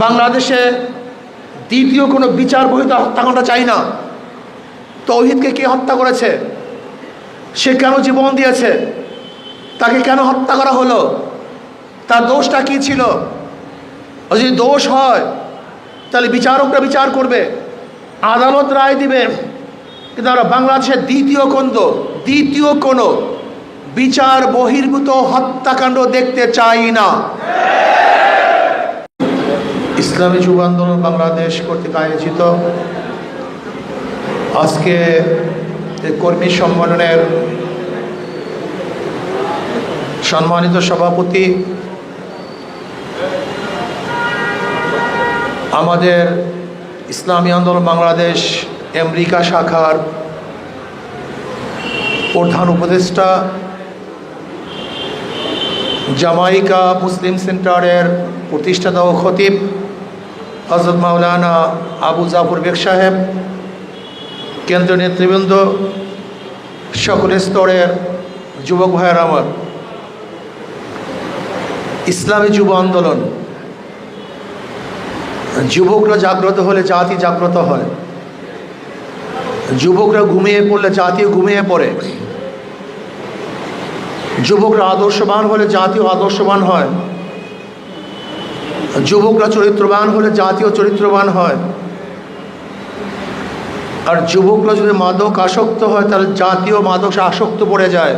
বাংলাদেশে দ্বিতীয় কোনো বিচার বহিত হত্যাকাণ্ড চাই না। তৌহিদকে কে হত্যা করেছে? সে কেন জীবন দিয়েছে? তাকে কেন হত্যা করা হলো? তার দোষটা কি ছিল? যদি দোষ হয়, তাহলে বিচারকরা বিচার করবে। আদালত রায় দিবে। কিন্তু আমরা বাংলাদেশের দ্বিতীয় কন্দ দ্বিতীয় কোনো বিচার বহির্ভূত হত্যাকাণ্ড দেখতে চাই না। ইসলামী যুব আন্দোলন বাংলাদেশ কর্তৃক আয়োজিত। আজকে কর্মী সম্মেলনের সম্মানিত সভাপতি আমাদের ইসলামী আন্দোলন বাংলাদেশ আমেরিকা শাখার প্রধান উপদেষ্টা জামাইকা মুসলিম সেন্টারের প্রতিষ্ঠাতা ও খতিব হজরত মাওলানা আবু জাফর বেগ সাহেব, কেন্দ্রীয় নেতৃবৃন্দ, সকল স্তরের যুবক ভাইয়ের আমার। ইসলামী যুব আন্দোলন। যুবকরা জাগ্রত হলে জাতি জাগ্রত হয়। যুবকরা ঘুমিয়ে পড়লে জাতীয় ঘুমিয়ে পড়ে। যুবকরা আদর্শবান হলে জাতিও আদর্শবান হয়। যুবকরা চরিত্রবান হলে জাতীয় চরিত্রবান হয়। আর যুবকরা যদি মাদক আসক্ত হয়, তাহলে জাতীয় মাদক আসক্ত পড়ে যায়।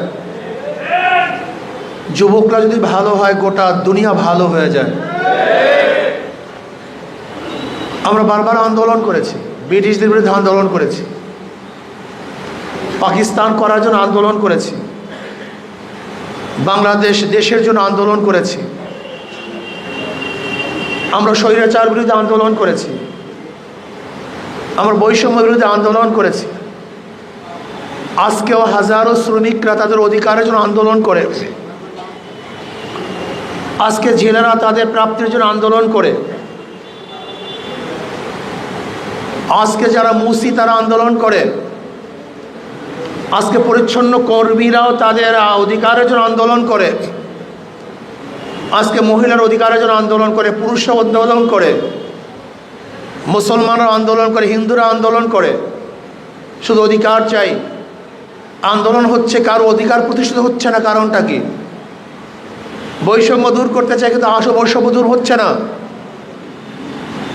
যুবকরা যদি ভালো হয়, গোটা দুনিয়া ভালো হয়ে যায়। আমরা বারবার আন্দোলন করেছি, ব্রিটিশদের বিরুদ্ধে আন্দোলন করেছি। পাকিস্তান করার জন্য আন্দোলন করেছি। বাংলাদেশ দেশের জন্য আন্দোলন করেছি। আমরা স্বৈরাচার বিরুদ্ধে আন্দোলন করেছি। আমরা বৈষম্য বিরুদ্ধে আন্দোলন করেছি। আজকেও হাজারো শ্রমিকরা তাদের অধিকারের জন্য আন্দোলন করে আজকে জেলেরা তাদের প্রাপ্তির জন্য আন্দোলন করে। আজকে যারা মুসি তারা আন্দোলন করে। আজকে পরিচ্ছন্ন কর্মীরাও তাদের অধিকারের জন্য আন্দোলন করে। আজকে মহিলার অধিকারের জন্য আন্দোলন করে পুরুষরা আন্দোলন করে মুসলমানরা আন্দোলন করে, হিন্দুরা আন্দোলন করে। শুধু অধিকার চাই। আন্দোলন হচ্ছে কারও অধিকার প্রতিষ্ঠিত হচ্ছে না কারণটা কি? বৈষম্য দূর করতে চাই কিন্তু আসো বৈষম্য দূর হচ্ছে না।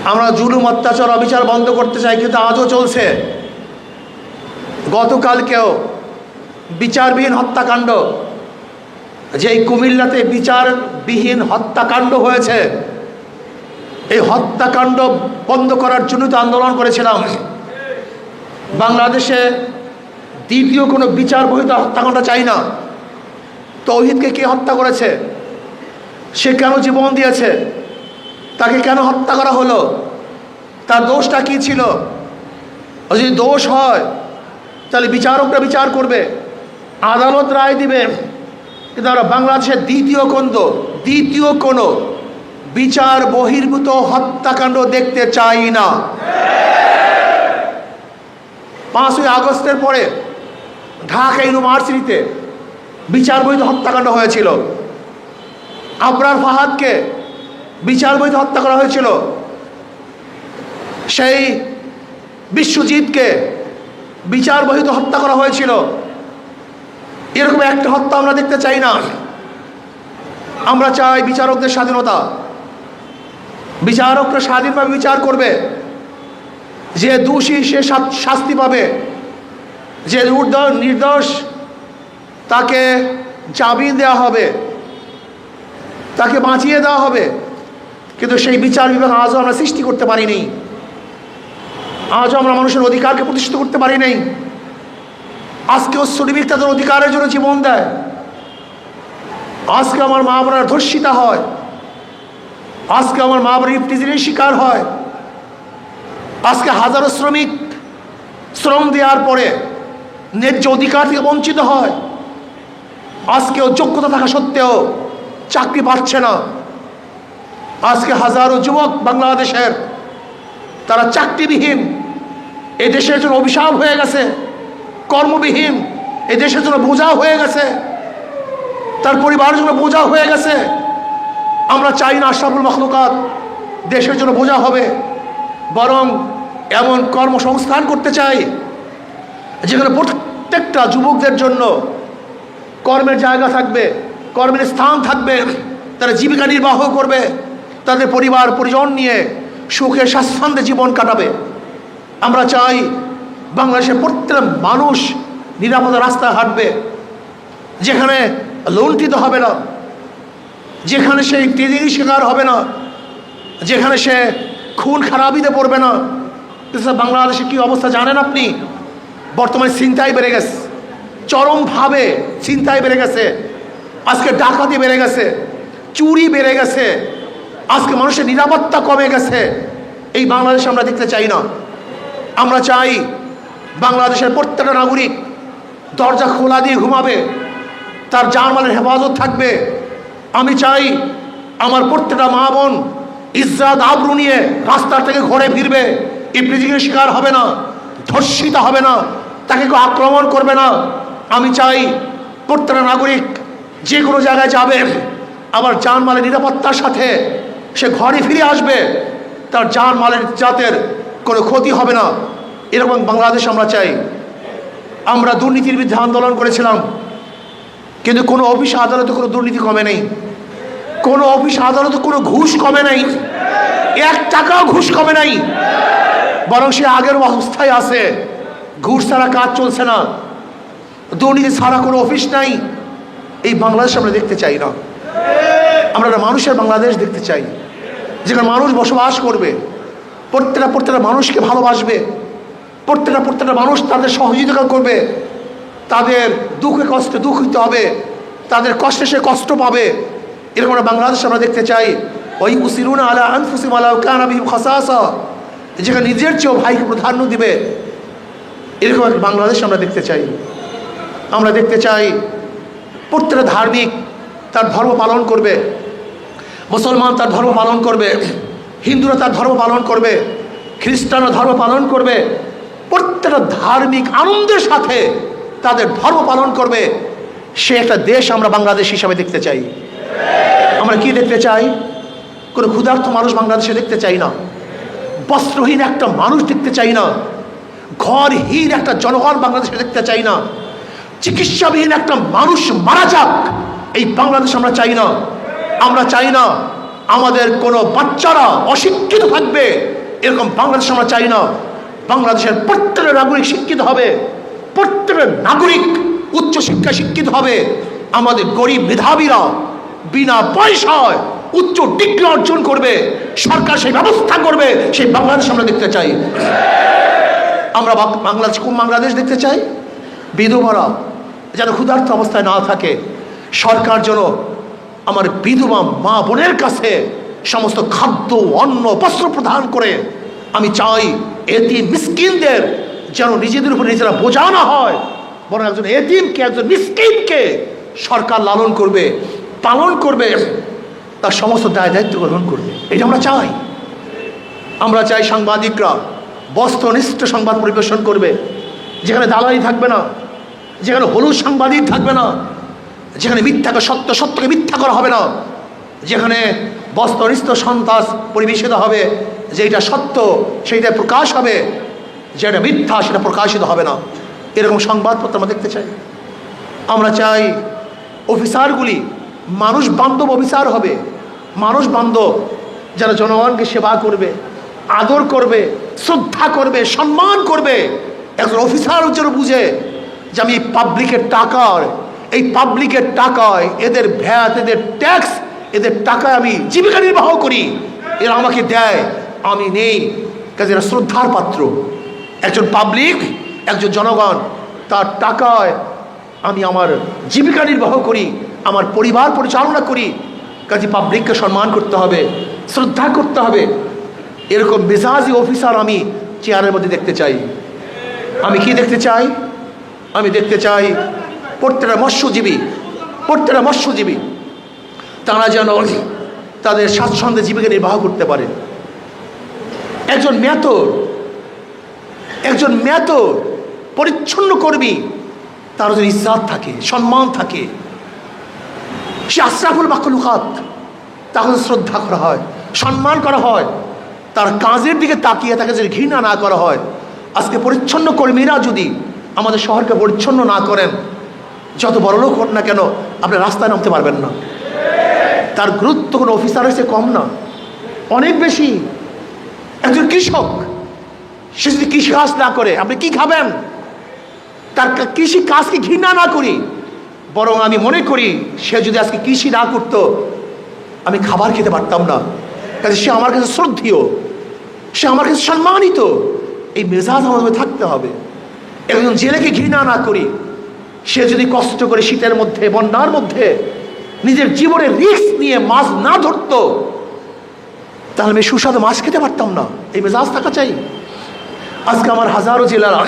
আমরা জুলুম, অত্যাচার, অবিচার বন্ধ করতে চাই কিন্তু আজও চলছে। গতকালকেও বিচারবিহীন হত্যাকাণ্ড যেই কুমিল্লাতে বিচারবিহীন হত্যাকাণ্ড হয়েছে, এই হত্যাকাণ্ড বন্ধ করার জন্য তো আন্দোলন করেছিলাম বাংলাদেশে দ্বিতীয় কোনো বিচার বহিত হত্যাকাণ্ড চাই না। তৌহিদকে কে হত্যা করেছে? সে কেন জীবন দিয়েছে? তাকে কেন হত্যা করা হলো? তার দোষটা কি ছিল? যদি দোষ হয়, তাহলে বিচারকরা বিচার করবে, আদালত রায় দিবে। কিন্তু আমরা বাংলাদেশের দ্বিতীয় কন্দ দ্বিতীয় কোনো বিচার বহির্ভূত হত্যাকাণ্ড দেখতে চাই না। পাঁচই আগস্টের পরে ঢাকা ইউনিভার্সিটিতে বিচার বহির্ভূত হত্যাকাণ্ড হয়েছিল। আবরার ফাহাদকে বিচার বহিত হত্যা করা হয়েছিল। সেই বিশ্বজিৎকে বিচার বহিত হত্যা করা হয়েছিল। এরকম একটা হত্যা আমরা দেখতে চাই না। আমরা চাই বিচারকদের স্বাধীনতা। বিচারকরা স্বাধীনভাবে বিচার করবে। যে দোষী সে শাস্তি পাবে। যে নির্দোষ তাকে জামিন দেওয়া হবে। তাকে বাঁচিয়ে দেওয়া হবে। কিন্তু সেই বিচার বিভাগ আজও আমরা সৃষ্টি করতে পারিনি। আজও আমরা মানুষের অধিকারকে প্রতিষ্ঠিত করতে পারি নাই। আজকেও শ্রমিক তাদের অধিকারের জন্য জীবন দেয়। আজকে আমার মা বোনার ধর্ষিতা হয়। আজকে আমার মা বোনের ইফটিজিনের শিকার হয়। আজকে হাজারো শ্রমিক শ্রম দেওয়ার পরে ন্যায্য অধিকার থেকে বঞ্চিত হয়। আজকেও যোগ্যতা থাকা সত্ত্বেও চাকরি পাচ্ছে না। আজকে হাজারো যুবক বাংলাদেশের, তারা চাকরিবিহীন এ দেশের জন্য অভিশাপ হয়ে গেছে। কর্মবিহীন। এ দেশের জন্য বোঝা হয়ে গেছে। তার পরিবারের জন্য বোঝা হয়ে গেছে। আমরা চাই না আশরাফুল মখলুকাত দেশের জন্য বোঝা হবে। বরং এমন কর্মসংস্থান করতে চাই, যেখানে প্রত্যেকটা যুবকদের জন্য কর্মের জায়গা থাকবে, কর্মের স্থান থাকবে, তারা জীবিকা নির্বাহ করবে, তাদের পরিবার, পরিজন নিয়ে সুখে স্বাচ্ছন্দ্যে জীবন কাটাবে। আমরা চাই বাংলাদেশের প্রত্যেক মানুষ নিরাপদ রাস্তায় হাঁটবে। যেখানে লুণ্ঠিত হবে না। যেখানে সে টেজিংয়ের শিকার হবে না। যেখানে সে খুন খারাপিতে পড়বে না। বাংলাদেশে কী অবস্থা জানেন আপনি? বর্তমানে চিন্তাই বেড়ে গেছে। চরমভাবে চিন্তায় বেড়ে গেছে। আজকে ডাকাতি বেড়ে গেছে। চুরি বেড়ে গেছে। আজকে মানুষের নিরাপত্তা কমে গেছে। এই বাংলাদেশ আমরা দেখতে চাই না। আমরা চাই বাংলাদেশের প্রত্যেকটা নাগরিক দরজা খোলা দিয়ে ঘুমাবে, তার জানমালের হেফাজত থাকবে। আমি চাই আমার প্রত্যেকটা মা বোন ইজ্জাত আবরু নিয়ে রাস্তা থেকে ঘরে ফিরবে। ইপ্রিজিংয়ের শিকার হবে না, ধর্ষিত হবে না, তাকে কেউ আক্রমণ করবে না। আমি চাই প্রত্যেকটা নাগরিক যে কোনো জায়গায় যাবে, আবার জানমালের নিরাপত্তার সাথে সে ঘরে ফিরে আসবে, তার জানমালের জাতের কোনো ক্ষতি হবে না। এরকম বাংলাদেশ আমরা চাই। আমরা দুর্নীতির বিরুদ্ধে আন্দোলন করেছিলাম। কিন্তু কোনো অফিস আদালতে কোনো দুর্নীতি কমে নেই। কোনো অফিস আদালতে কোনো ঘুষ কমে নাই। এক টাকাও ঘুষ কমে নাই। বরং সে আগের অবস্থায় আছে। ঘুষ ছাড়া কাজ চলছে না। দুর্নীতি ছাড়া কোনো অফিস নাই। এই বাংলাদেশ আমরা দেখতে চাই না। আমরা একটা মানুষের বাংলাদেশ দেখতে চাই। যেখানে মানুষ বসবাস করবে। প্রত্যেকটা প্রত্যেকটা মানুষকে ভালোবাসবে। প্রত্যেকটা প্রত্যেকটা মানুষ তাদের সহযোগিতা করবে। তাদের দুঃখে কষ্টে দুঃখ দুঃখিত হবে। তাদের কষ্টে সে কষ্ট পাবে। এরকম একটা বাংলাদেশ আমরা দেখতে চাই। ওই উসিরুন আলা আনফুসিম আলা কান আবিহিম খাসাসা। যেখানে নিজের চেয়েও ভাইকে প্রাধান্য দিবে। এরকম একটা বাংলাদেশ আমরা দেখতে চাই। আমরা দেখতে চাই প্রত্যেকটা ধার্মিক তার ধর্ম পালন করবে। মুসলমান তার ধর্ম পালন করবে। হিন্দুরা তার ধর্ম পালন করবে। খ্রিস্টানরা ধর্ম পালন করবে। প্রত্যেকটা ধার্মিক আনন্দের সাথে তাদের ধর্ম পালন করবে। সে একটা দেশ আমরা বাংলাদেশ হিসাবে দেখতে চাই। আমরা কি দেখতে চাই? কোনো ক্ষুধার্ত মানুষ বাংলাদেশে দেখতে চাই না। বস্ত্রহীন একটা মানুষ দেখতে চাই না। ঘরহীন একটা জনগণ বাংলাদেশে দেখতে চাই না। চিকিৎসাবিহীন একটা মানুষ মারা যাক, এই বাংলাদেশ আমরা চাই না। আমরা চাই না আমাদের কোনো বাচ্চারা অশিক্ষিত থাকবে, এরকম বাংলাদেশ আমরা চাই না। বাংলাদেশের প্রত্যেকটা নাগরিক শিক্ষিত হবে, প্রত্যেকটা নাগরিক উচ্চ শিক্ষা শিক্ষিত হবে। আমাদের গরিব মেধাবীরা বিনা পয়সায় উচ্চ ডিগ্রি অর্জন করবে, সরকার সেই ব্যবস্থা করবে, সেই বাংলাদেশ আমরা দেখতে চাই। আমরা বাংলাদেশ, কোন বাংলাদেশ দেখতে চাই? বিধবারা যেন ক্ষুধার্ত অবস্থায় না থাকে, সরকার যেন আমার বিধবা মা বোনের কাছে সমস্ত খাদ্য, অন্ন, বস্ত্র প্রদান করে। আমি চাই এতিম মিসকিনদের যেন নিজেদের উপর নিজেরা বোঝা না হয়, বরং একজন এতিমকে, একজন মিসকিনকে সরকার লালন করবে, পালন করবে, তার সমস্ত দায় দায়িত্ব গ্রহণ করবে। এটা আমরা চাই। আমরা চাই সাংবাদিকরা বস্ত্রনিষ্ঠ সংবাদ পরিবেশন করবে, যেখানে দালালি থাকবে না, যেখানে হলুদ সাংবাদিক থাকবে না, যেখানে মিথ্যাকে সত্য, সত্যকে মিথ্যা করা হবে না, যেখানে বস্ত্রনিষ্ঠ সন্ত্রাস পরিবেশিত হবে যেটা সত্য সেইটা প্রকাশ হবে যেটা মিথ্যা, সেটা প্রকাশিত হবে না। এরকম সংবাদপত্র আমরা দেখতে চাই। আমরা চাই অফিসারগুলি মানুষ বান্ধব অফিসার হবে। মানুষ বান্ধব যারা জনগণকে সেবা করবে, আদর করবে, শ্রদ্ধা করবে, সম্মান করবে। একজন অফিসার যেন বুঝে যে আমি পাবলিকের টাকার, এই পাবলিকের টাকায় এদের ভ্যাট, এদের ট্যাক্স, এদের টাকায় আমি জীবিকা নির্বাহ করি। এরা আমাকে দেয়। আমি নেই। কাজে এরা শ্রদ্ধার পাত্র। একজন পাবলিক একজন জনগণ, তার টাকায় আমি আমার জীবিকা নির্বাহ করি, আমার পরিবার পরিচালনা করি। কাজে পাবলিককে সম্মান করতে হবে, শ্রদ্ধা করতে হবে। এরকম মেজাজি অফিসার আমি চেয়ারের মধ্যে দেখতে চাই। আমি কি দেখতে চাই? আমি দেখতে চাই প্রত্যেকটা মৎস্যজীবী প্রত্যেকটা মৎস্যজীবী, তারা যেন তাদের স্বাচ্ছন্দ্যে জীবিকা নির্বাহ করতে পারে। একজন মেতর একজন মেতর পরিচ্ছন্ন কর্মী, তার যদি ইজ্জাত থাকে, সম্মান থাকে, সে আশরাফুল মাকলুকাত তাহলে শ্রদ্ধা করা হয়, সম্মান করা হয়, তার কাজের দিকে তাকিয়ে তাকে যদি ঘৃণা না করা হয়, আজকে পরিচ্ছন্ন কর্মীরা যদি আমাদের শহরকে পরিচ্ছন্ন না করেন, যত বড় লোক হন না কেন, আপনি রাস্তায় নামতে পারবেন না। তার গুরুত্ব কোনো অফিসার হয়েছে কম না, অনেক বেশি একজন কৃষক, সে যদি কৃষি কাজ না করে, আপনি কি খাবেন? তার কৃষি কাজকে ঘৃণা না করি, বরং আমি মনে করি, সে যদি আজকে কৃষি না করতো, আমি খাবার খেতে পারতাম না। কাজে সে আমার কাছে শ্রদ্ধেয়, সে আমার কাছে সম্মানিত। এই মেজাজ আমাদের থাকতে হবে। একজন জেলেকে ঘৃণা না করি, সে যদি কষ্ট করে শীতের মধ্যে, বন্যার মধ্যে নিজের জীবনের রিস্ক নিয়ে মাছ না ধরতো তাহলে আমি সুস্বাদু মাছ খেতে পারতাম না। এই মেজাজ থাকা চাই। আজকে আমার হাজারো জেলারা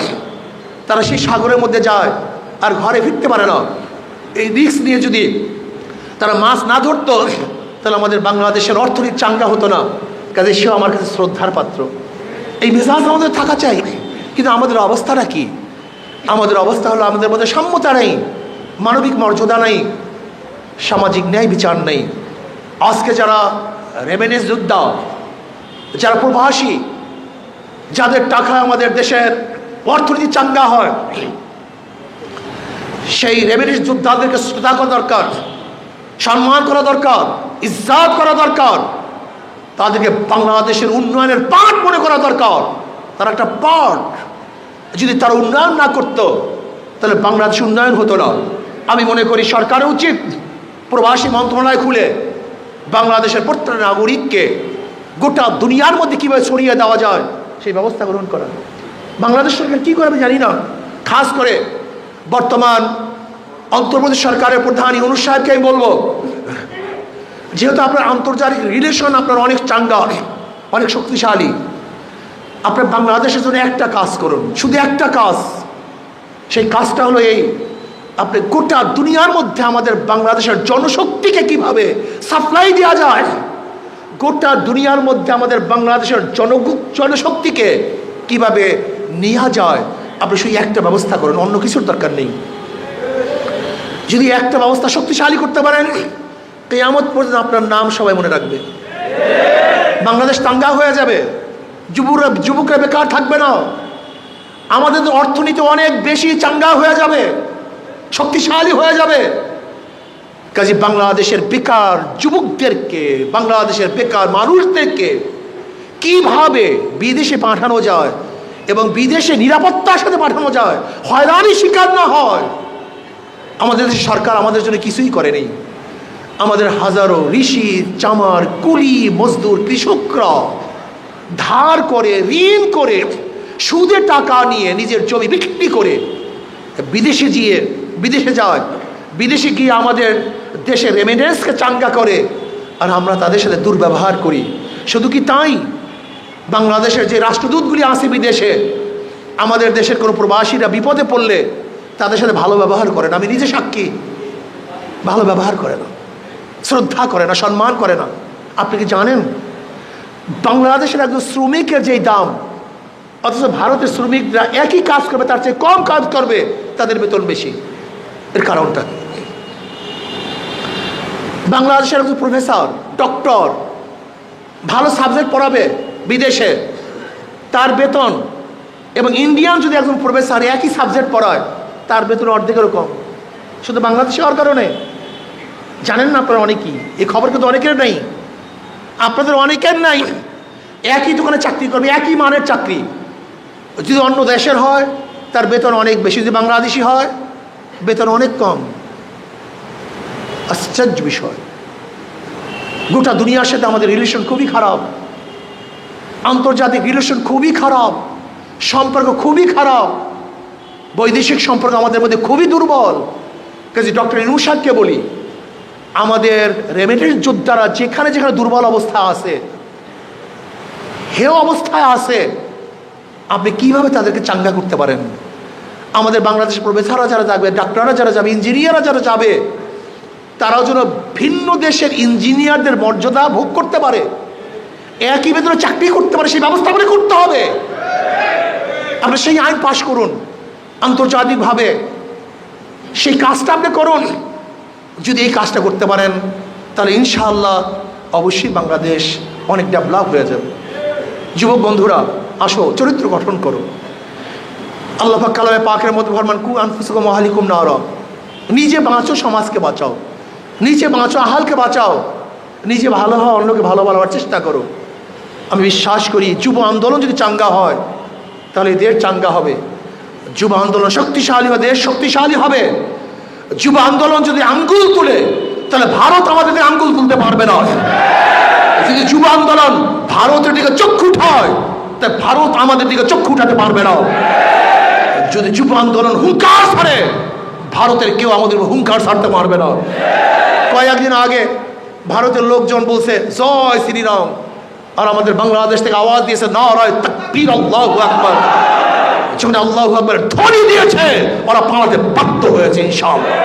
তারা সেই সাগরের মধ্যে যায় আর ঘরে ফিরতে পারে না। এই রিস্ক নিয়ে যদি তারা মাছ না ধরতো, তাহলে আমাদের বাংলাদেশের অর্থনীতি চাঙ্গা হতো না। কাজে সেও আমার কাছে শ্রদ্ধার পাত্র। এই মেজাজ আমাদের থাকা চাই, কিন্তু আমাদের অবস্থাটা কি? আমাদের অবস্থা হলো আমাদের মধ্যে সাম্যতা নেই, মানবিক মর্যাদা নেই, সামাজিক ন্যায় বিচার নেই। আজকে যারা রেভেনিউস যোদ্ধা যারা প্রবাসী, যাদের টাকা আমাদের দেশের অর্থনীতি চাঙ্গা হয়, সেই রেভেনিউস যোদ্ধাদেরকে শ্রদ্ধা করা দরকার, সম্মান করা দরকার, ইজ্জাত করা দরকার। তাদেরকে বাংলাদেশের উন্নয়নের পাঠ মনে করা দরকার। তারা একটা পাঠ। যদি তারা উন্নয়ন না করতো, তাহলে বাংলাদেশ উন্নয়ন হতো না। আমি মনে করি সরকারের উচিত প্রবাসী মন্ত্রণালয় খুলে বাংলাদেশের প্রত্যেক নাগরিককে গোটা দুনিয়ার মধ্যে কীভাবে ছড়িয়ে দেওয়া যায়, সেই ব্যবস্থা গ্রহণ করা। বাংলাদেশ সরকার কী করে আমি জানি না। খাস করে বর্তমান অন্তর্বর্তী সরকারের প্রধান ইউনুস সাহেবকে আমি বলব, যেহেতু আপনার আন্তর্জাতিক রিলেশন আপনার অনেক চাঙ্গা, অনেক শক্তিশালী, আপনার বাংলাদেশের জন্য একটা কাজ করুন, শুধু একটা কাজ, সেই কাজটা হলো এই আপনি গোটা দুনিয়ার মধ্যে আমাদের বাংলাদেশের জনশক্তিকে কীভাবে সাপ্লাই দেওয়া যায়, গোটা দুনিয়ার মধ্যে আমাদের বাংলাদেশের জন জনশক্তিকে কীভাবে নেওয়া যায়, আপনি শুধু একটা ব্যবস্থা করুন, অন্য কিছুর দরকার নেই। যদি একটা ব্যবস্থা শক্তিশালী করতে পারেন, কেয়ামত পর্যন্ত আপনার নাম সবাই মনে রাখবে। বাংলাদেশ তাঙ্গা হয়ে যাবে যুবরা যুবকরা বেকার থাকবে না। আমাদের অর্থনীতি অনেক বেশি চাঙ্গা হয়ে যাবে। শক্তিশালী হয়ে যাবে। কাজে বাংলাদেশের বেকার যুবকদেরকে, বাংলাদেশের বেকার মানুষদেরকে কীভাবে বিদেশে পাঠানো যায় এবং বিদেশে নিরাপত্তার সাথে পাঠানো যায় হয়রানি শিকার না হয়, আমাদের দেশের সরকার আমাদের জন্য কিছুই করেনি। আমাদের হাজারো ঋষি, চামার, কুলি, মজদুর, কৃষকরা ধার করে, ঋণ করে, সুদে টাকা নিয়ে নিজের জমি বিক্রি করে বিদেশে গিয়ে বিদেশে যায় বিদেশে গিয়ে আমাদের দেশের রেমিডেন্সকে চাঙ্গা করে, আর আমরা তাদের সাথে দুর্ব্যবহার করি। শুধু কি তাই? বাংলাদেশের যে রাষ্ট্রদূতগুলি আছে বিদেশে, আমাদের দেশের কোনো প্রবাসীরা বিপদে পড়লে তাদের সাথে ভালো ব্যবহার করে না। আমি নিজে সাক্ষী। ভালো ব্যবহার করে না। শ্রদ্ধা করে না, সম্মান করে না। আপনি কি জানেন? বাংলাদেশের একজন শ্রমিকের যেই দাম, অথচ ভারতের শ্রমিকরা একই কাজ করবে, তার চেয়ে কম কাজ করবে, তাদের বেতন বেশি। এর কারণটা বাংলাদেশের একজন প্রফেসর, ডক্টর, ভালো সাবজেক্ট পড়াবে বিদেশে। তার বেতন এবং ইন্ডিয়ান যদি একজন প্রফেসর একই সাবজেক্ট পড়ায়, তার বেতন অর্ধেকেরও কম শুধু বাংলাদেশে হওয়ার কারণে। জানেন না আপনারা অনেকেই, এই খবর কিন্তু অনেকের নেই। আপনাদের অনেকের নাই। একই দোকানে চাকরি করবে, একই মানের চাকরি। যদি অন্য দেশের হয়, তার বেতন অনেক বেশি। যদি বাংলাদেশি হয় বেতন অনেক কম। আশ্চর্য বিষয়। গোটা দুনিয়ার সাথে আমাদের রিলেশন খুবই খারাপ। আন্তর্জাতিক রিলেশন খুবই খারাপ। সম্পর্ক খুবই খারাপ। বৈদেশিক সম্পর্ক আমাদের মধ্যে খুবই দুর্বল। কাজে ডক্টর ইনুসাদকে বলি, আমাদের রেমিটেন্স যোদ্ধারা যেখানে যেখানে দুর্বল অবস্থা আছে হেও অবস্থায় আছে, আপনি কীভাবে তাদেরকে চাঙ্গা করতে পারেন? আমাদের বাংলাদেশের প্রফেসররা যারা যাবে, ডাক্তাররা যারা যাবে, ইঞ্জিনিয়াররা যারা যাবে, তারাও যেন ভিন্ন দেশের ইঞ্জিনিয়ারদের মর্যাদা ভোগ করতে পারে। একই বেতনে চাকরি করতে পারে, সেই ব্যবস্থা করে করতে হবে। আপনি সেই আইন পাশ করুন, আন্তর্জাতিকভাবে। সেই কাজটা আপনি করুন। যদি এই কাজটা করতে পারেন, তাহলে ইনশাআল্লাহ অবশ্যই বাংলাদেশ অনেক ডেভেলপ হয়ে যাবে। যুবক বন্ধুরা, আসো, চরিত্র গঠন করো। আল্লাহ কালামে পাকের মধ্যে ফরমান কু আনফুসুকুম আহালিকুম নার। নিজে বাঁচো সমাজকে বাঁচাও। নিজে বাঁচো আহালকে বাঁচাও। নিজে ভালো হওয়া অন্যকে ভালো বলার চেষ্টা করো। আমি বিশ্বাস করি, যুব আন্দোলন যদি চাঙ্গা হয়, তাহলে দেশ চাঙ্গা হবে। যুব আন্দোলন শক্তিশালী হবে, দেশ শক্তিশালী হবে। যুব আন্দোলন যদি আঙ্গুল তুলে, তাহলে ভারত আমাদের আঙ্গুল তুলতে পারবে না। যদি যুব আন্দোলন ভারতের দিকে চক্ষু উঠায় তাই ভারত আমাদের দিকে চক্ষু উঠাতে পারবে না। যদি যুব আন্দোলন হুঙ্কার ছাড়ে, ভারতের কেউ আমাদের হুঙ্কার ছাড়তে পারবে না। কয়েকদিন আগে ভারতের লোকজন বলছে, জয় শ্রীরাম। আর আমাদের বাংলাদেশ থেকে আওয়াজ দিয়েছে না রায় তকবীর, আল্লাহ আকবর। যখন আল্লাহ আকবর ধ্বনি দিয়েছে, ওরা পালাতে বাধ্য হয়েছে, ইনশাআল্লাহ।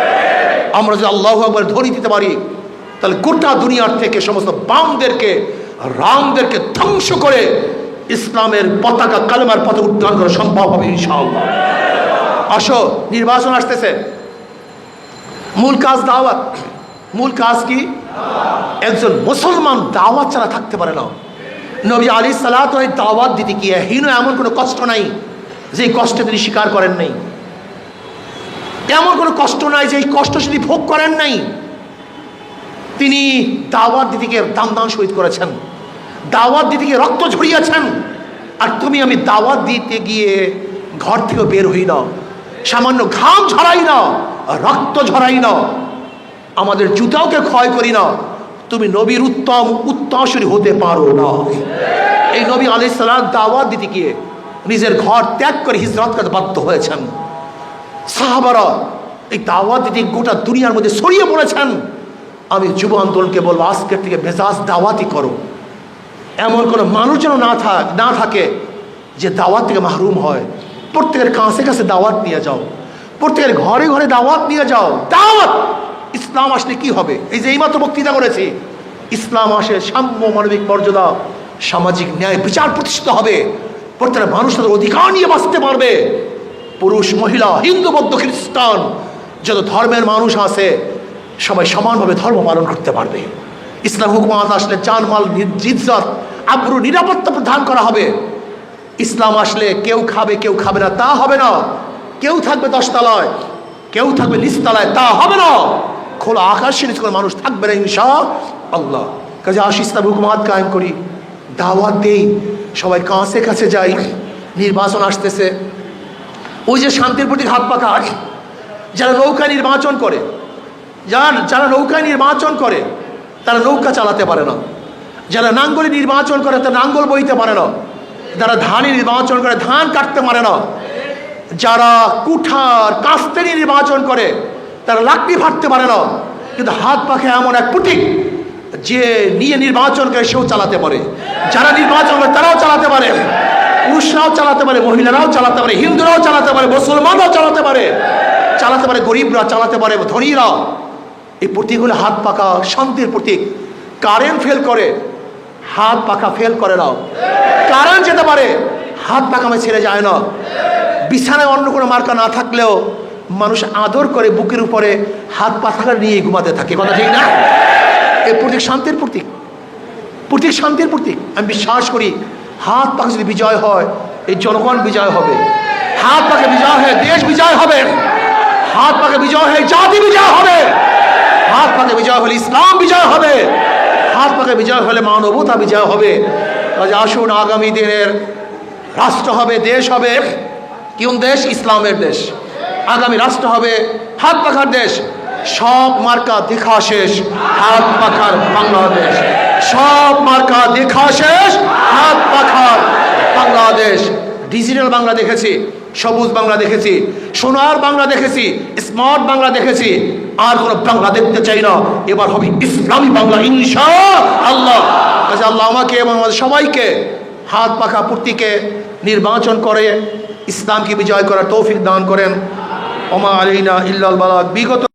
আমরা যদি আল্লাহ আকবর ধ্বনি দিতে পারি, তাহলে গোটা দুনিয়ার থেকে সমস্ত বামদেরকে, রামদেরকে ধ্বংস করে ইসলামের পতাকা, কালেমার পথে উত্তোলন করা সম্ভব হবে ইনশাআল্লাহ। আসো, নির্বাচন আসতেছে। মূল কাজ দাওয়াত। মূল কাজ কি? একজন মুসলমান দাওয়াত ছাড়া থাকতে পারে না। নবী আলী সালাত দাওয়াত দিতে গিয়ে হীন এমন কোনো কষ্ট নাই যে কষ্টে তিনি স্বীকার করেন নাই। এমন কোনো কষ্ট নাই যে কষ্ট তিনি ভোগ করেন নাই। তিনি দাওয়াত দিদিকে দাম দাম শহীদ করেছেন। দাওয়াত দিতে গিয়ে রক্ত ঝরিয়েছেন। আর তুমি আমি দাওয়াত দিতে গিয়ে ঘর থেকে বের হই না সামান্য ঘাম ঝরাই না রক্ত ঝরাই না আমাদের জুতাওকে ক্ষয় করি না তুমি নবীর উত্তম উত্তরসূরি হতে পারো না। এই নবী আলি সালাম দাওয়াত দিতে গিয়ে নিজের ঘর ত্যাগ করে হিজরত করতে বাধ্য হয়েছেন। সাহাবারা এই দাওয়াত দিতে গোটা দুনিয়ার মধ্যে ছড়িয়ে পড়েছেন। আমি যুব আন্দোলনকে বলব, আজকের থেকে মেজাজ দাওয়াতি করো। এমন কোনো মানুষ যেন না থাক, না থাকে যে দাওয়াত থেকে মাহরুম হয়। প্রত্যেকের কাছে কাছে দাওয়াত নিয়ে যাও। প্রত্যেকের ঘরে ঘরে দাওয়াত নিয়ে যাও। দাওয়াত! ইসলাম আসলে কি হবে? এই যে এইমাত্র বক্তৃতা করেছি। ইসলাম আসে সাম্য মানবিক মর্যাদা, সামাজিক ন্যায় বিচার প্রতিষ্ঠিত হবে। প্রত্যেকটা মানুষ তাদের অধিকার নিয়ে বাঁচতে পারবে। পুরুষ, মহিলা, হিন্দু, বৌদ্ধ, খ্রিস্টান, যত ধর্মের মানুষ আছে, সবাই সমানভাবে ধর্ম পালন করতে পারবে। ইসলাম হুকুমাত আসলে জানমাল জিজ্জত আব্রু নিরাপত্তা প্রদান করা হবে। ইসলাম আসলে কেউ খাবে কেউ খাবে না, তা হবে না। কেউ থাকবে দশতলায়, কেউ থাকবে নিচতলায়, তা হবে না। খোলা আকাশের নিচে কোনো মানুষ থাকবে না ইনশা আল্লাহ কাজে আস, ইসলাম হুকুমাত কায়েম করি। দাওয়াত দেই, সবাই কাছে কাছে যাই। নির্বাচন আসতেছে। ওই যে শান্তির প্রতি হাত পাখা যারা নৌকা নির্বাচন করে, যারা যারা নৌকা নির্বাচন করে তারা নৌকা চালাতে পারে না। যারা নাঙ্গলে নির্বাচন করে, তারা নাঙ্গল বইতে পারে না। যারা ধানে নির্বাচন করে, ধান কাটতে পারে না। যারা কুঠার কাস্তেরি নির্বাচন করে, তারা লাকড়ি ফাটতে পারে না। কিন্তু হাত পাখে এমন এক পুটিক, যে নিয়ে নির্বাচন করে, সেও চালাতে পারে। যারা নির্বাচন করে, তারাও চালাতে পারে। পুরুষরাও চালাতে পারে, মহিলারাও চালাতে পারে, হিন্দুরাও চালাতে পারে, মুসলমানরাও চালাতে পারে। চালাতে পারে, গরিবরা চালাতে পারে ধনীরা এই প্রতীক হলো হাত পাকা শান্তির প্রতীক। কারেন্ট ফেল করে, হাত পাখা ফেল করে না কারেন্ট যেতে পারে, হাত পাখা আমি ছেড়ে যায় না। বিছানায় অন্য কোনো মার্কা না থাকলেও মানুষ আদর করে বুকের উপরে হাত পাখা নিয়ে ঘুমাতে থাকে। কথা ঠিক না? এই প্রতীক শান্তির প্রতীক। প্রতীক শান্তির প্রতীক। আমি বিশ্বাস করি, হাত পাখা যদি বিজয় হয়, এই জনগণ বিজয় হবে। হাত পাখে বিজয় হয় দেশ বিজয় হবে। হাত পাখে বিজয় হয় জাতি বিজয় হবে। হাত পাখে বিজয় হলে ইসলাম বিজয় হবে। হাত পাখে বিজয় হলে মানবতা বিজয় হবে। কাজে আসুন আগামী দিনের রাষ্ট্র হবে, দেশ হবে। কোন দেশ? ইসলামের দেশ। আগামী রাষ্ট্র হবে হাত পাখার দেশ। সব মার্কা দেখা শেষ, হাত পাখার বাংলাদেশ। সব মার্কা দেখা শেষ, হাত পাখার বাংলাদেশ। ডিজিটাল বাংলা দেখেছি। সবুজ বাংলা দেখেছি, সোনার বাংলা দেখেছি স্মার্ট বাংলা দেখেছি, আর কোনো বাংলা দেখতে চাই না। এবার হবে ইসলামী বাংলা ইনশা আল্লাহ আল্লাহ আমাকে এবং আমাদের সবাইকে হাত পাখা পূর্তিকে নির্বাচন করে, ইসলামকে বিজয় করার তৌফিক দান করেন। ওমা আলীনা ইল্লাল বালাক বিগত